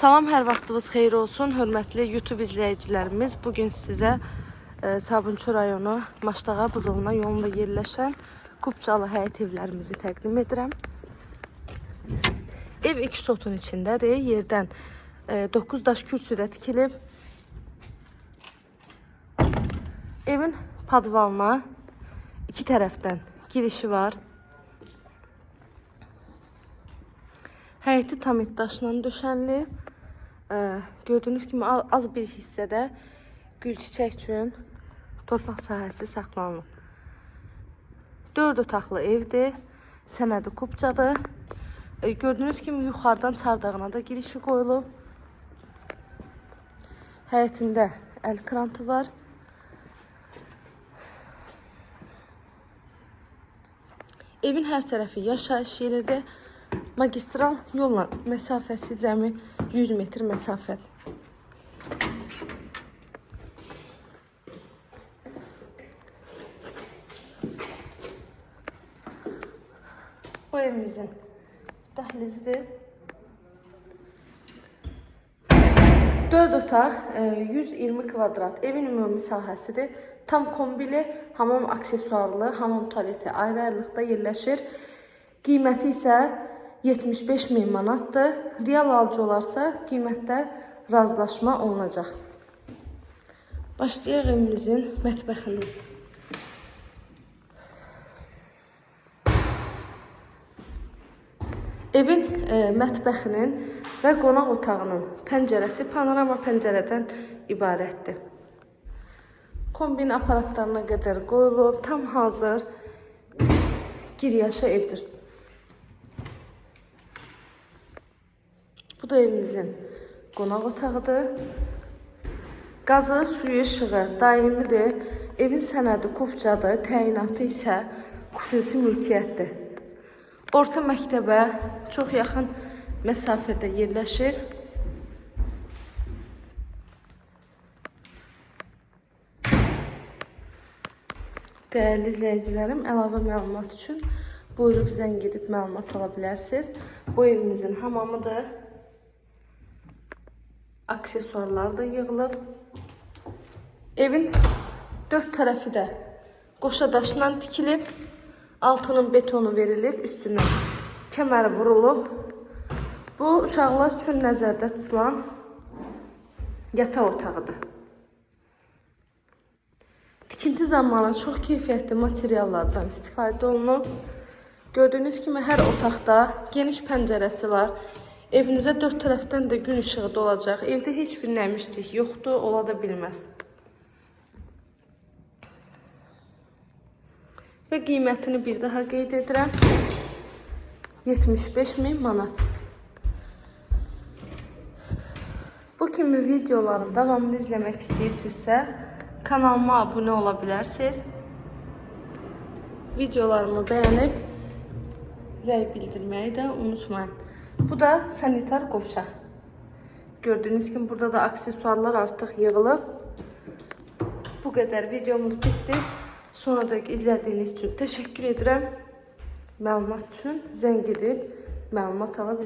Salam, hər vaxtınız xeyir olsun, hörmətli YouTube izləyicilərimiz. Bu gün sizə e, Sabunçu rayonu Maşdağa Buzovna yolunda yerləşən Kupçalı həyət evlərimizi təqdim edirəm. Ev iki sotun içindədir. Yerdən e, 9 daş kürsüdə tikilib. Evin padvalına iki tərəfdən girişi var. Həyəti tam daşla döşənli. Ee, gördüyünüz kimi az bir hissədə gül çiçək üçün torpaq sahəsi saxlanılıb. 4 otaqlı evdir. Sənədi kupçadır. Ee, gördüyünüz kimi yuxarıdan çardağına da girişi qoyulub. Həyətində əl krantı var. Evin hər tərəfi yaşayış yeridir. Magistral yolla məsafəsi cəmi 100 metr məsafədir. Bu evimizin dəhlizidir. 4 otaq, e, 120 kvadrat evin ümumi sahəsidir. Tam kombili, hamam aksesuarlı, hamam tualeti ayrı-ayrılıqda yerləşir. Qiyməti isə 75 min manatdır. Real alıcı olarsa qiymətdə razılaşma olunacaq. Başlayaq evimizin mətbəxindən. Evin e, mətbəxinin və qonaq otağının pəncərəsi panorama pəncərədən ibarətdir. Kombin aparatlarına qədər qoyulub, tam hazır giryaşa evdir. Bu evimizin qonaq otağıdır. Qazı, suyu, işığı daimidir. Evin sənədi kupçadır, təyinatı isə xüsusi mülkiyyətdir. Orta məktəbə çox yaxın məsafədə yerləşir. Dəyərli izləyicilərim, əlavə məlumat üçün buyurub zəng edib məlumat ala. Bu evimizin hamamıdır. Aksesuarlar da yığılıb. Evin dörd tərəfi də qoşa daşla tikilib. Altının betonu verilib, üstünə kəməri vurulub. Bu uşaqlar üçün nəzərdə tutulan yataq otağıdır. Tikinti zamanı çox keyfiyyətli materiallardan istifadə olunub. Gördüyünüz kimi hər otaqda geniş pəncərəsi var. Evinizə dörd tərəfdən də gün işığı dolacaq. Evdə heç bir nəmişlik yoxdur, ola da bilməz. Və qiymətini bir daha qeyd edirəm. 75 min manat. Bu kimi videoların davamını izləmək istəyirsinizsə, kanalıma abunə ola bilərsiniz. Videolarımı bəyənib rəy bildirməyi də unutmayın. Bu da sanitar qovşaq. Gördüyünüz kimi burada da aksesuarlar artıq yığılıb. Bu qədər videomuz bitdi. Sonra da izlədiyiniz üçün təşəkkür edirəm. Məlumat üçün zəng edib məlumat ala.